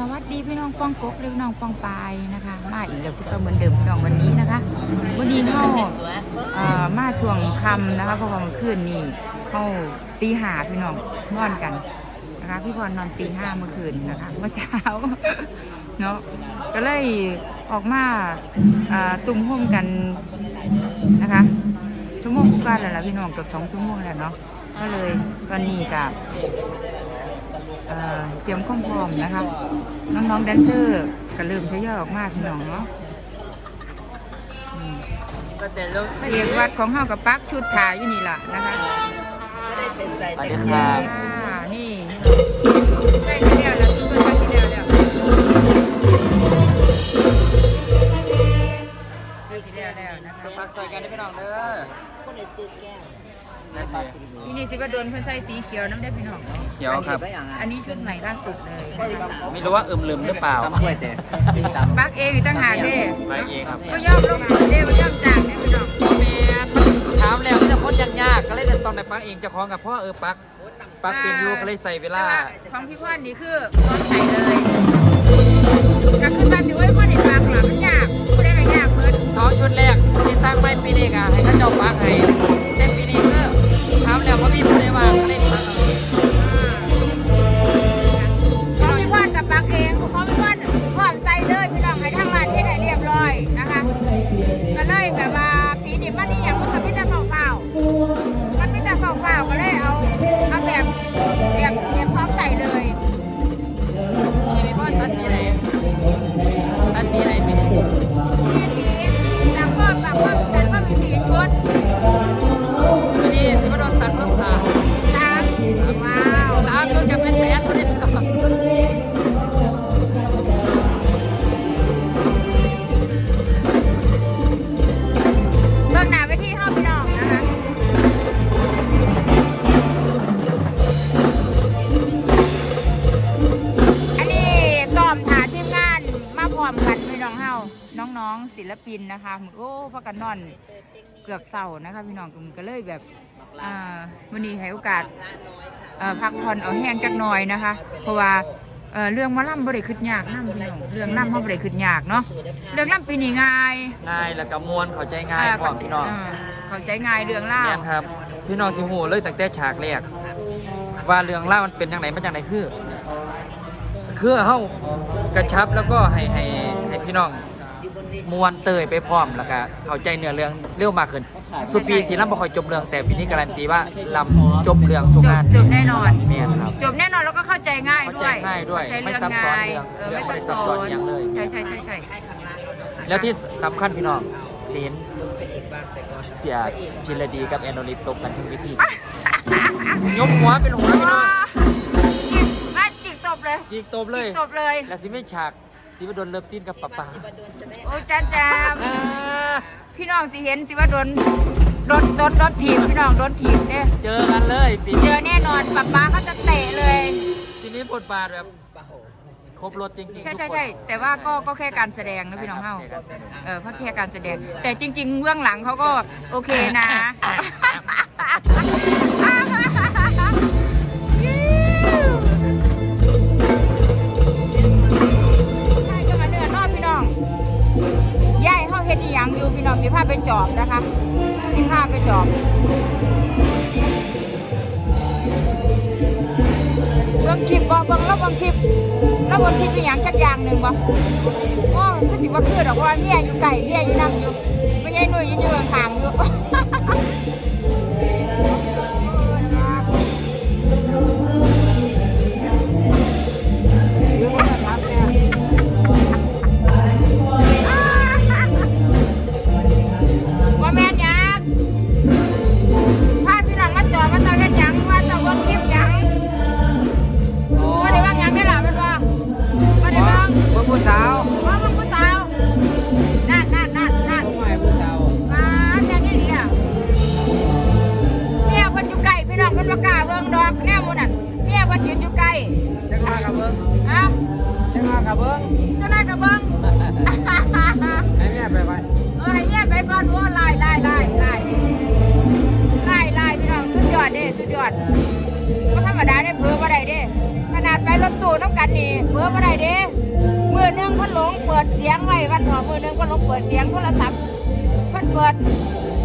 สวัสดีพี่น้องป้องกกหรือพี่น้องป้องปายนะคะ มาอีกแล้วคือก็เหมือนเดิมพี่น้องวันนี้นะคะวันนี้เข้าเอ่อมาช่วงค่ำนะคะเพราะว่าเมื่อคืนนี้เข้าตีห้าพี่น้องนอนกันนะคะ พี่พรนอนตีห้าเมื่อคืนนะคะเมื่อเช้าเนาะก็เลยออกมาตุ่มห่มกันนะคะชั่วโมงกว่าแล้วล่ะพี่น้องเกือบสองชั่วโมงแล้วเนาะก็เลยตอนนี้กับ เอ่อเตรียมความพร้อมนะคะน้องๆแดนเซอร์ก็เริ่มทยอยออกมาพี่น้องเนาะอืมแต่ลูกเรียกวัดของเฮากับปักชุดถ่ายอยู่นี่ล่ะนะคะสวัสดีครับอ่านี่ใกล้จะแล้วแล้วชุดเพิ่นใกล้จะแล้วแล้วใกล้จะแล้วแล้วนะคะฝากซอยกันได้พี่น้องเด้อคนไหนซื้อแก้ว ที่นี่สิว่าโดนเพิ่นใส่สีเขียวน้ำได้พี่น้องเขียวครับ อันนี้ชุดใหม่ล่าสุดเลยไม่รู้ว่าอึมลืมหรือเปล่าตำกล้วยแต่ตำปักเองอีกต่างหากเด้ไปเองครับก็ยอมลงทุนเด้บ่ยอมจ้างเด้พี่น้องแม่ถามแล้วจะพ้นยากๆก็เลยจะต้องในปักเองเจะคล้าของกับพ่อเออปักปักเป็นอยู่ก็เลยใส่เวลาแต่ของพี่พ่อนนี่คือร้อนใส่เลยก็คือแบบนี้ไว้พ่อในปากหลังมันยากผู้ได้ก็ยากเพิ่นสองชุดแรกที่สร้างไม่ปีนี้อะให้เขาเจ้าปักให้ มแล้วว่ามีผู้ใดว่าก็เลยปักเอา น้องๆศิลปินนะคะมือโอ้พักกันนอนเกือบเศร้านะคะพี่น้องก็เลยแบบอ่าวันนี้ให้โอกาสเอ่อพักผ่อนเอาแห้งจักหน่อยนะคะ เพราะว่าเอ่อเรื่องหมะล่ำบ่ได้ขึ้นยากน้ำพี่น้องเรื่องล่ำเขาบ่ได้ขึ้นยากเนาะเรื่องล่ำปีนี้ง่ายง่ายแล้วก็มวนเข้าใจง่ายพร้อมพี่น้องเเข้าใจง่ายเรื่องเล่าแม่นครับ พี่น้องสิหูเลยตั้งแต่ฉากแรกว่าเรื่องเล่าวมันเป็นยังไงมันจังไดคือ คือเฮากระชับแล้วก็ให้ให้ให้พี่น้อง มวนเตยไปพร้อมแล้วก็เข้าใจเนื้อเรื่องเร็วมากขึ้น สุปีสีลำบ่ค่อยจบเรื่องแต่ปีนี้การันตีว่าลำจบเรื่องสุจงาบนจบแน่นอนแม่นครับจบแน่นอนแล้วก็เข้าใจง่ายเข้าด้ใจวยง่ายด้วยเข้าใจไม่ซับซ้อนง่ายเรื่องเออเรื่องไม่ไม่ได้ซัซับบซ้ซ้ออนนอย่างเลยใช่ใช่ใช่ใช่แล้วที่สำคัญพี่น้องศีลเปียพิรดีกับแอนโนลิตตกกันทั้งวิธียกหัวเป็นหัวพี่น้องมาจิกตบเลยจีกตบเลยจิกตบเลยแล้วสิไม่ฉาก สิวดลเลิฟซีนกับป๊าป๊าโอ้จันจามอ่าพี่น้องสิเห็นสิว่าโดนโดนโดนโดนถีบพี่น้องโดนถีบเนี่ยเจอกันเลยปีเจนี้อแน่นอนป๊าป๊าเขาจะเตะเลยทีนี้บทบาทแบบครบรถจริงๆใช่ทุกใช่คน ใช่แต่ว่าก็ก็แค่การแสดงนะพี่น้องเฮาเออเขาแค่การแสดง แต่จริง ๆเบื้องหลังเขาก็โอเคนะ เฮ็ดอีหยังอยู่พี่น้องสิพาเป็นจอบนะคะสิพาเป็นจอบเบิ่งคลิปบ่เบิ่งแล้วเบิ่งคลิปแล้วเบิ่งคลิปอีหยังสักอย่างหนึ่งบ่โอ้คือสิว่าคือดอกว่าเมียอยู่ไก่เมียอยู่นั่งอยู่ไม่ใช่หนุ่ยยืนอยู่ข้างๆอยู่ นี่เปิดบ่ได้เด้มือหนึงเพิ่นหลงเปิดเสียงไว้วันถอมือหนึงเพิ่นหลงเปิดเสียงโทรศัพท์เพิ่นเปิด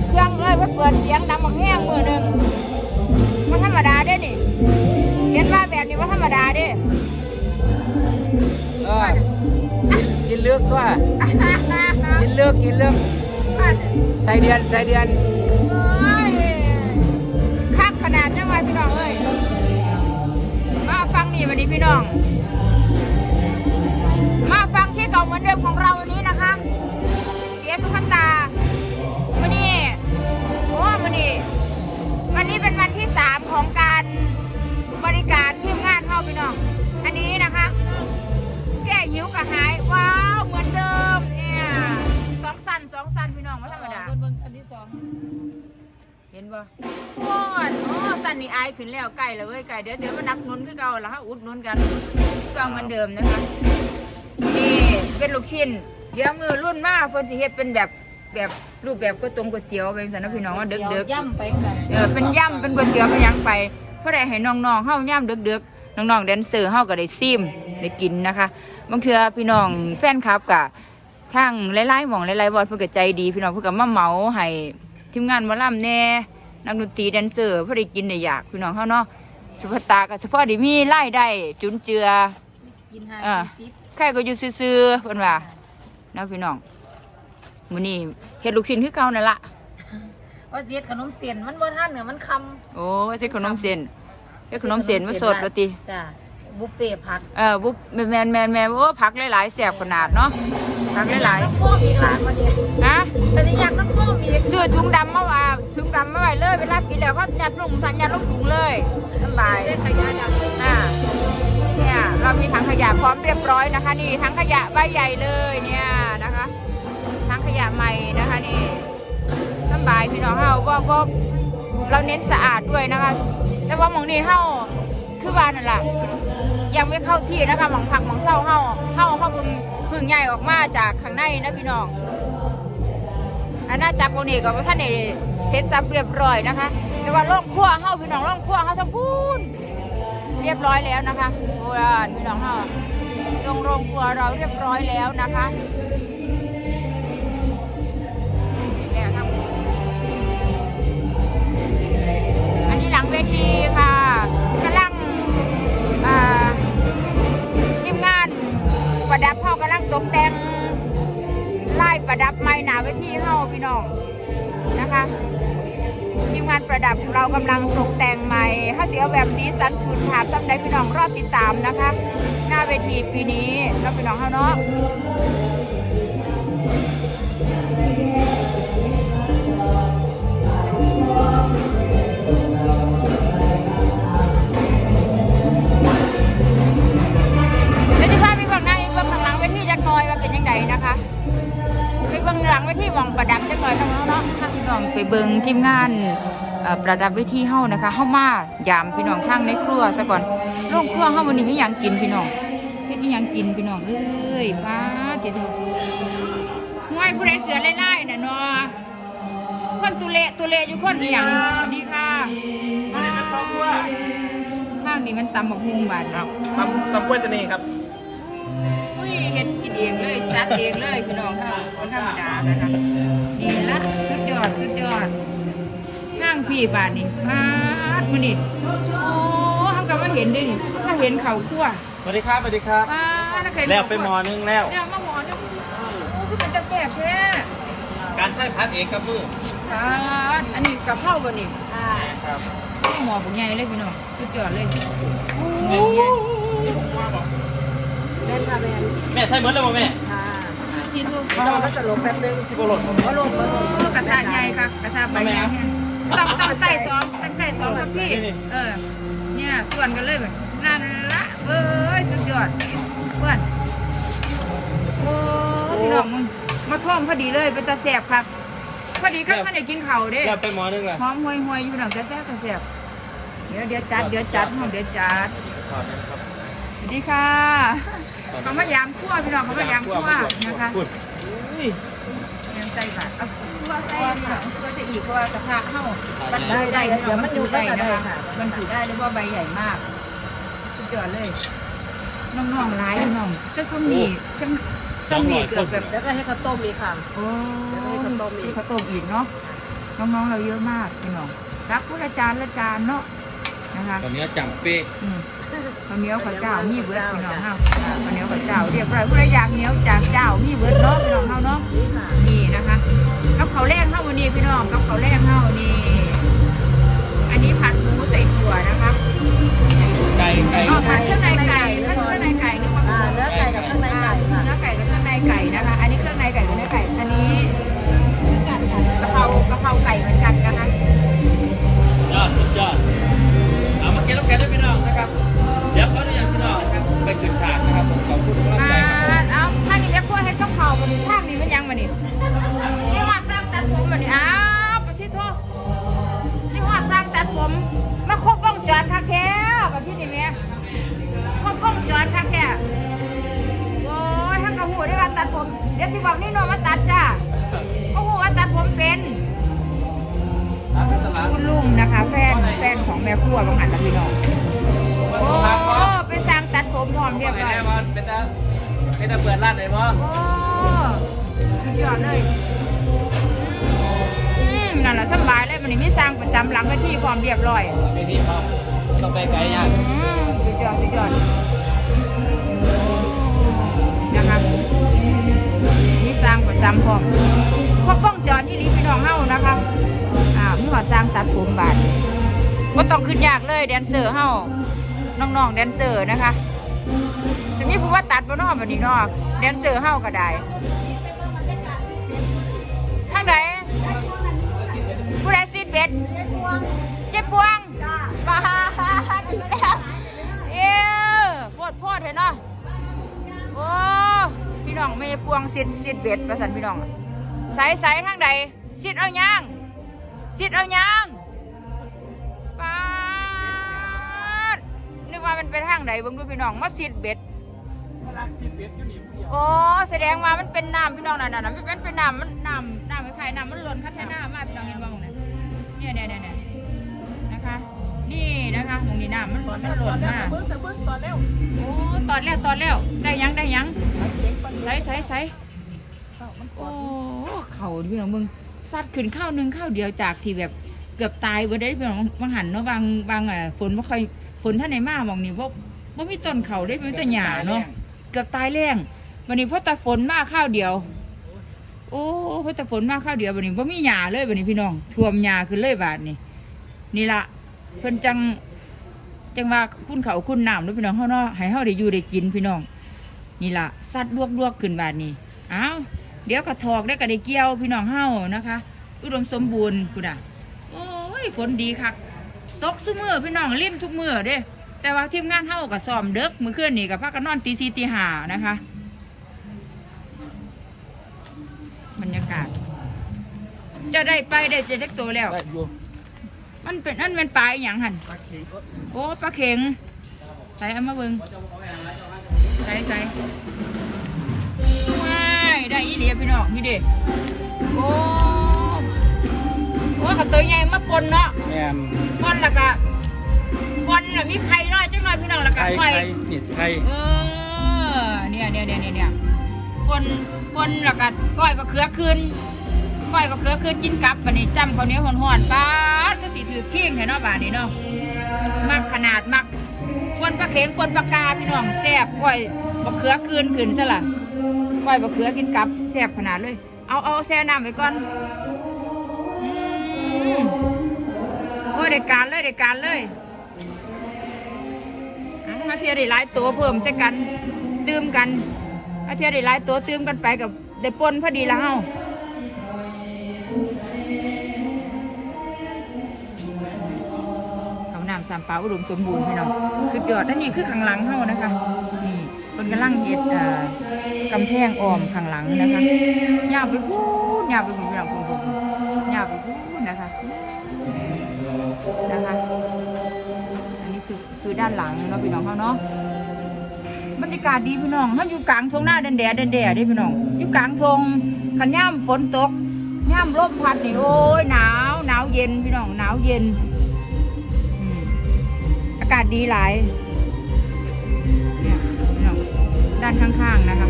เครื่องเลยเพิ่นเปิดเสียงดังบักแห้งมือหนึงบ่ธรรมดาเด้นี่เห็นว่าแบบนี้บ่ธรรมดาเด้ เออกินเลือกตัวกินเลือกกินเลือกใส่เดือนใส่เดือนโอ้ยคักขนาดนั้นไว้พี่น้องเอ้ย มาฟังนี่วันนี้พี่น้อง เก่าเหมือนเดิมของเราวันนี้นะคะเปียสุขันตาวันนี้โอ้วันนี้วันนี้เป็นวันที่สามของการบริการทีมงานเข้าพี่น้อง อันนี้นะคะ แก้หิวกระหาย ว้าวเหมือนเดิมเนี่ยสองสันสองสันพี่น้องไม่ธรรมดาเบิ่งชั้นที่สองเห็นบ่ว้อนโอ้สันนี่อายขึ้นแล้วไก่แล้วเว้ยไก่เดี๋ยวเดี๋ยวมานับหนุนคือเก่าแล้วฮะอุดหนุนกันคือเก่าเหมือนเดิมนะคะนี่ เป็นลูกชิ้นเดี๋ยวมือรุ่นมากเพิ่นสิเฮ็ดเป็นแบบแบบรูปแบบก๋วยตงก๋วยเตี๋ยวไปสันนะพี่น้องว่าเด็กดี๋ยวๆย่ำไปกันเออเป็นย่ำเป็นก๋วยเตี๋ยวเป็นหยังไปเพื่อได้ให้น้องๆเฮาย่ำดึกๆน้องๆแดนเซอร์เฮาก็ได้ซิมได้กินนะคะบางเทื่อพี่น้องแฟนคลับกะทางหลายๆหม่องหลายๆบอดเพิ่นก็ใจดี พี่น้องเพิ่นก็มาเหมาให้ทีมงานหมอลำแน่นักดนตรีแดนเซอร์เพื่อได้กินได้อยากพี่น้องเฮาเนาะสุภาตาก็เฉพาะที่มีรายได้จุนเจือ กินหาอ่าสิบ ใครก็อยู่ซื่อๆเพิ่นว่าเนาะพี่น้องมื้อนี้เฮ็ดลูกชิ้นคือเก่านั่นล่ะว่าเสียดขนมเสียนมันบ่ทันเนี่ยมันคโอ้ใส่ขนมเส้นใส่ขนมเส้นมาสดว่าติำจ้ะ บุฟเฟ่ต์ผักเออบุ๊บแมนแมนแมนแมนโอ้ผักหลายๆแสบขนาดเนาะผักหลายน้ำพ่อมีร้านมาเนี่ยๆฮะแต่นี่อยากน้ำพ่อมีซื้อถุงดำมาว่าถุงดำมาไว้เลยเวลากินแล้วเขายัดลงสัญญาณลงถุงเลยสบาย ได้ขยะดำอ่าเนี่ยเรามีถังขยะพร้อมเรียบร้อยนะคะ นี่ถังขยะใบใหญ่เลยเนี่ยนะคะถังขยะใหม่นะคะนี่สบายพี่น้องเฮาว่าว่าเราเน้นสะอาดด้วยนะคะ แต่ว่าหมองนี้เฮาคือว่านั่นแหละ ยังไม่เข้าที่นะคะหมองผักหมองเศร้าเฮาเฮาเข้าพึ่งพึ่งใหญ่ออกมาจากข้างในนะพี่น้องอันน่าจักรโมนี่กับท่านนี่เสร็จสับเรียบร้อยนะคะแต่ว่าร่องครัวเฮาพี่น้องร่องครัวเฮาทั้งพูนเรียบร้อยแล้วนะคะโบราณพี่น้องเฮาตรงโรงครัวเราเรียบร้อยแล้วนะคะนี่แหละครับอันนี้หลังเวทีค่ะ ตกแต่งไล่ประดับไม้หนาเวทีเฮาพี่น้องนะคะทีมงานประดับเรากำลังตกแต่งใหม่ถ้าเสียแบบนี้สันชุนถามซ้ำใดพี่น้องรอบที่สามนะคะ หน้าเวทีปีนี้เราพี่น้องเฮาเนาะ ทีมงานเอ่อประดับเวทีเฮานะคะเฮามายามพี่น้องทางในครัวซะก่อนโรงครัวเฮาวันนี้มีหยังกินพี่น้องเฮ็ดมีหยังกินพี่น้องเอ้ยป้าดเดี๋ยวเถอะห่วยผู้ใดเสือไล่ๆน่ะเนาะคนตุเละตุเละอยู่คนอีหยังสวัสดีค่ะมาเลยครับครอบครัวข้างนี้มันตำบักฮุงบาดเนาะตำตำกล้วยตะนีครับอุ้ยเห็นกินเองเลยจัดเองเลยพี่น้องค่ะคนธรรมดานะคะดีละสุดยอดสุดยอดห้างพี่บาทนี่มาดมานี่โอ้ทำกับมาเห็นด้วยนี่ถ้าเห็นเขาคั่วสวัสดีครับสวัสดีครับมาถ้าเคยแล้วไปหมอนึงแล้วแล้วมาหมอนึงโอ้คือเป็นตะแสบแท้การใช้พัดเองครับมืออ่าอันนี้กับข้าวบ่นี่ครับหมอบุญใหญ่เลยพี่น้องสุดยอดเลยแม่เล่นค่ะแม่แม่ใช้เหมือนเลยบ่แม่ค่ะที่ทุกเราก็จะลงแป๊บนึงสิบโลดก็ลงมาลงโอ้กระทะใหญ่ค่ะกระทะใบใหญ่เนี่ย ต้องต้องใส่สองต้องใส่สองกับพี่ เออ เนี่ยส่วนกันเลยแบบนั่นละเว้ยสุดยอดเพื่อนโอ้พี่น้องมึงมาท่อมพอดีเลยเป็นตาแสบครับพอดีก็ท่านได้กินข้าวเด้แล้วไปหมอนึงล่ะหอมห่วยห่วยๆอยู่หนังตาแสบตาแสบเดี๋ยวเดี๋ยวจัดเดี๋ยวจัดห้องเดี๋ยวจัดขอนะครับสวัสดีค่ะเขามายามคั่วพี่น้องเขามายามคั่วนะคะพูดยังใส่บาต รเอาคั่วใส่พี่น้องคั่วจะอีกเพราะว่ากระทะเข้ามันได้ได้ได้ได้เดี๋ยวมันอยู่ได้ได้นะได้คะค่ะมันถือได้เลยว่าใบใหญ่มากสุดยอดเลยน้องๆหลายพี่น้องแต่ช่วงนี้จังช่วงนี้เกือบแบบแล้วก็ให้ข้าวต้มมีค่ะโอ้ให้ข้าวต้มอีกให้ข้าวต้มอีกเนาะน้องๆเราเยอะมากพี่น้องรับผู้ละจานละจานเนาะนะคะตอนนี้จังเป๊ะอืมข้าวเหนียวข้าวเจ้ามีเบิดพี่น้องเฮาอ่าข้าวเหนียวข้าวเจ้าเรียบร้อยผู้ใดอยากเหนียวจากเจ้ามีเบิดเนาะพี่น้องเฮาเนาะนี่ค่ะนี่นะคะ กับข้าวแรงเฮาวันนี้พี่น้องกับข้าวแรงเฮานี่อันนี้ผัดหมูใส่ถั่วนะคะไก่ไก่อ๋อผัดเครื่องในไก่ผัดเครื่องในไก่นึกว่าอ่าเนื้อไก่กับข้างในไก่ค่ะเนื้อไก่กับเครื่องในไก่นะคะ อันนี้เครื่องในไก่กับเนื้อไก่ อันนี้กะเพรากะเพราไก่เหมือนกันนะคะยอดสุดยอดเอามากินแล้วกันด้วยพี่น้องนะครับเดี๋ยวขออนุญาตพี่น้องครับไปขึ้นฉากนะครับผมขอบคุณทุกท่านมาใจครับผมเอาท่านนี้จะพูดให้กับเขาวันนี้ท่านนี้มันยังวันนี้นี่ว่า สร้า สร้างประจำพร้อมครบวงจรที่นี้พี่น้องเฮานะคะอ่ามีหอดสร้างตัดผมบาดว่าต้องขึ้นยากเลยแดนเซอร์เฮาน้องๆแดนเซอร์นะคะจะมีผู้ว่าตัดบ่เนอกแบบนี้เนอกแดนเซอร์เฮาก็ได้ทางไหนผู้ใดซีดเบ็ดเจ็บปวงบ้าถึงแล้วเอ้อโพดโพดเห็นเนาะโอ้ พี่น้องไม่ปวงซีดซีดเบ็ดประสันพี่น้องใสใสทางใดซีดเอายางซีดเอายางป้าดนึกว่ามันเป็นทางใดเบิ่งดูพี่น้องมาซีดเบ็ดโอ้แสดงว่ามันเป็นน้ำพี่น้องนั่นน่ะนะมันเป็นน้ำมันน้ำน้ำไม่ใครน้ำมันหล่นคัดแท่น้ำมาพี่น้องเห็นบ้างเนี่ยเนี่ยเนี่ยเนี่ยเนี่ยนะคะ นี่นะคะตรงนี้น้ำมันมันหล่นมา เบิ้งจะเบิ้งตอนแล้วโอ้ตอนแล้วตอนแล้วได้ยังได้ยังใส่ใส่ใส่โอ้เข่าพี่น้องมึงซัดขึ้นข้าวหนึ่งข้าวเดียวจากที่แบบเกือบตายบ่ได้พี่น้องบางหันเนาะบางบางอะฝนไม่ค่อยฝนท่านไหนมากมองนี่ว่าว่ามีต้นเขาได้เป็นแต่หญ้าเนาะเกือบตายแรงวันนี้เพราะแต่ฝนมากข้าวเดียว โอ้เพราะแต่ฝนมากข้าวเดียววันนี้ว่ามีหญ้าเลยวันนี้พี่น้องท่วมหญ้าขึ้นเลยบาดนี่นี่ละ เพิ่นจังจังว่าคุณเขาคุณน้ำด้วยพี่น้องเขาเนาะให้เฮาได้อยู่ได้กินพี่น้อง นี่ละสัตว์ลวกลวกๆขึ้นบาดนี้อ้าวเดี๋ยวกระทอกได้กระได้เกี่ยวพี่น้องเฮานะคะ อุดมสมบูรณ์คุณอะโอ้ยฝนดีคักตกทุกมือพี่น้องลิ้นทุกมือเด้แต่ว่าทีมงานเฮาก็ซ้อมเด็กมื้อคืนนี่ก็พักกันนอนตีสี่ตีห้านะคะบรรยากาศ จะได้ไปได้เจ็ดเล็กตัวแล้ว ได้อยู่ มันเป็นนั่นเป็นปลาอหย่างหันโอ้ปลาเข็งใส่เอามาเบิงใส่ใส่ว้ายได้อีเดียพี่น้องนี่เด็โอ้โอ้กับตัวใหญ่มาปนเนาะแม่นปนแล้วก็ปนแล้วมีไข่น้อยจังหน่อยพี่น้องแล้วก็ไข่ไข่ไข่นิดไข่เออเนี่ยเนี่ยเนี่ยเนี่ยเนี่ยปนปนแล้วก็ก้อยบะเขือคืน ก้อยบะเขือคืนกินกับบันนี้จำข้าเนียวห่อนๆป้าก็สิถือเคียงเห็นเนาะบ้านนี้เนาะมักขนาดมักควนปลาเข็งควนปลากาพี่น้องแซ่บก้อยบะเขือคืนขึ้นซะละก้อยบะเขือกินกับแซ่บขนาดเลย เอาเอาแซ่น้ำไว้ก่อนอืมโอ้ยได้การเลยได้การเลยมาเทียได้หลายตัวเพิ่มใช่กัน ตื่มกันมาเทียได้หลายตัวตื่มกันไปกับได้ปนพอดีและเฮาาน้ำสามเปล่าอุดมสมบูรณ์พี่น้องสุดยอดอันนี้คือข้างหลังเขานะคะนี่เป็นกำลังเฮ็ดอ่อกำแพงอ้อมข้างหลังนะคะหยาวไปพูดยาวไปพูดพี่น้องพูดพูดยาวไปพูดนะคะนะคะอันนี้คือคือด้านหลังเนาะพี่น้องเขาเนาะบรรยากาศดีพี่น้องเขาอยู่กลางทงหน้าแดนแดดแดนแดดเด้พี่น้องอยู่กลางทงขันย่ำฝนตกย่ำลมพัดนี่โอ้ยหนาวหนาวเย็นพี่น้องหนาวเย็นากาศดีหลายเนี่ยพี่น้องด้านข้างๆนะคะ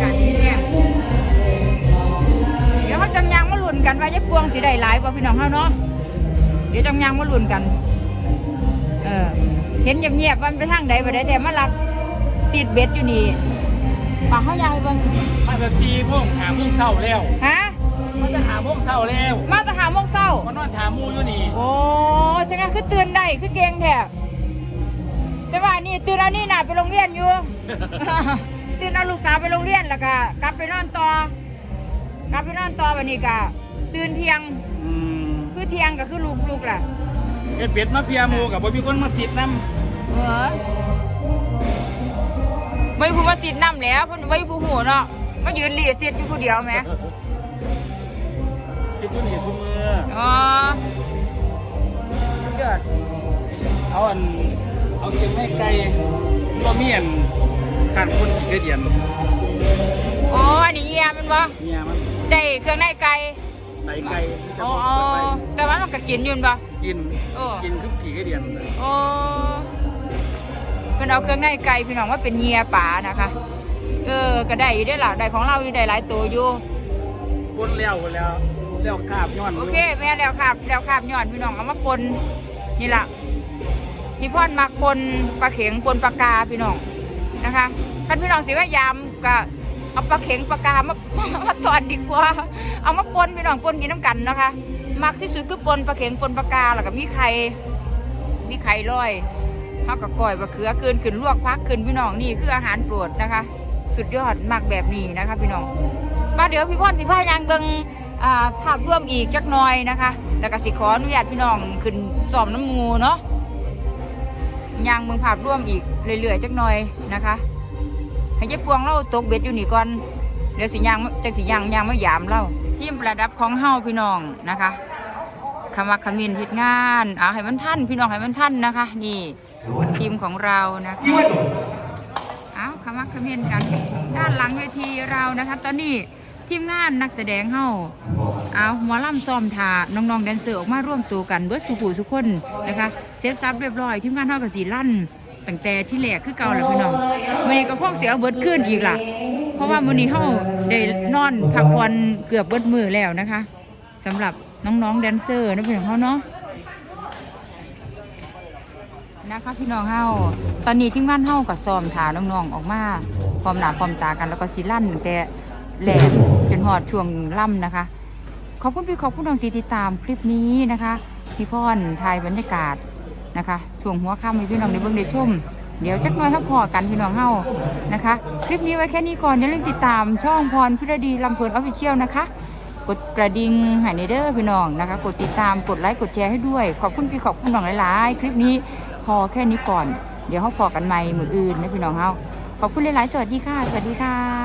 การนี้เนี่ยเดี๋ยวเขาจังยางมาลุ้นกันว่าจะพวงสิได้หลายกว่าพี่น้องเขาเนาะเดี๋ยวจังยางมาลุ้นกัน เออเห็นเงียบๆว่ามันไปทางใดไปได้แต่มาลักติดเบ็ดอยู่นี่ปากเขายางไปเบิ่ง มาจะซีพวกหามุ่งเศร้าแล้ว ฮะ มาจะหามุ่งเศร้าแล้วมาแตหาโมงเศร้ามานอนถามมูอยู่นี่โอ้จังงั้นคือตื่นได้คือเก่งแท้แต่ว่านี่ตื่นเอานี่น่ะไปโรงเรียนอยู่ ตื่นเอาลูกสาวไปโรงเรียนแล้วก็กลับไปนอนต่อกลับไปนอนต่อวันนี้ก็ตื่นเที่ยงอืมคือเที่ยงก็คือลูกลูกล่ะเฮ็ดเป็ดมาเพียหมูกับบ่มีคนมาสิทธิ์นำเออไม่พูดว่าสิทธิ์น้ำแล้วเพิ่นไม่พูดหูเนาะมายืนหลีสิทธิ์อยู่ผู้เดียวแหม สิทธิ์อยู่นี่ซุมืออ๋อเกิดเอาอันเอาเก็บให้ไกลบ่มีอันขาดคนกี่เดียนอ๋ออันนี้เงียมันบ่เนี่ยมันได้เครื่องในไก่ไหลไกลจะอ๋บออกไปแต่ว่ามันก็กินอยืนปะกินโอ้ กินคือกี่เดียนโอ้เป็นเอาเครื่องในไก่พี่น้องว่าเป็นเงียป่านะคะ เออก็ได้อยู่ได้หล่ะได้ของเราอยู่ได้หลายตัวอยู่ปนแล้วหมดแล้ว แล้วคาบย้อนโอเคแม่แล้วครับแล้วครับย้อนพี่น้องเอามาปนนี่ล่ะพี่พ่อนมักปนปลาเข็งปนปลากาพี่น้องนะคะท่านพี่น้องสิว่ายามก็เอาปลาเข็งปลากามามาตอนดีกว่า เอามาปนพี่น้องปนกินน้ำกันนะคะ มักที่สุดคือปนปลาเข็งปนปลากาแล้วก็มีไข่มีไข่ลอยเท่ากับก้อยบะเขือเกินขึ้นลวกพักขึ้นพี่น้องนี่คืออาหารโปรดนะคะ สุดยอดมักแบบนี้นะคะ พี่น้องมาเดี๋ยวพี่พ่อนสิพายางเบิง ภาพร่วมอีกจักหน่อยนะคะ แล้วก็สิขออนุญาตพี่น้องขึ้นสอมน้ำมูเนาะยางเบิงภาพร่วมอีกเรื่อยๆจักหน่อยนะคะให้เจ๊ปวงเราตกเบ็ดอยู่นี่ก่อนเดี๋ยวสิยางจะสิยางยางไม่ยามเราทีมประดับของเฮาพี่น้องนะคะคำว่าขมินเฮ็ดงานอ่าให้มันท่านพี่น้องให้มันท่านนะคะ นี่ทีมของเรานะคะเอาคำว่าคอมเมนต์กันด้านหลังเวทีเรานะคะ ตอนนี้ ทีมงานนักแสดงเฮาเอาหมอลำซ้อมทาน้องๆแดนเซอร์ออกมาร่วมตัวกันเบิร์ดสุขุทุกคนนะคะเซตซับเรียบร้อยทีมงานเฮากับสีลั่นตั้งแต่ที่แรกคือเก่าแหละพี่น้องมือนี้ก็พวกเสียเบิร์ดขึ้นอีกล่ะ เพราะว่ามือนี้เฮาได้นอนพักผ่อนเกือบเบิดมือแล้วนะคะสำหรับน้องๆแดนเซอร์นะพี่น้องเฮาเนาะนะคะพี่น้องเฮาตอนนี้ที่งานเฮากับซ้อมถาน้องๆออกมาพร้อมหน้าพร้อมตากันแล้วก็สิลั่นแต่ แหลกจนหอดช่วงล่ำนะคะ ขอบคุณพี่ขอบคุณน้องที่ติดตามคลิปนี้นะคะ พี่พ่อนถ่ายบรรยากาศนะคะช่วงหัวค่ำให้พี่น้องในเบื้องได้ชมเดี๋ยวจักน้อยครับพอกันพี่น้องเฮานะคะ คลิปนี้ไว้แค่นี้ก่อนอย่าลืมติดตามช่องพรพิรดีลำเพลินออฟฟิเชียลนะคะ กดกระดิ่งหายในเด้อพี่น้องนะคะ กดติดตามกดไลค์กดแชร์ให้ด้วย ขอบคุณพี่ขอบคุณน้องหลายๆ คลิปนี้พอแค่นี้ก่อน เดี๋ยวเขาพอกันใหม่มืออื่นนะพี่น้องเฮาขอบคุณหลายๆสวัสดีค่ะ สวัสดีค่ะ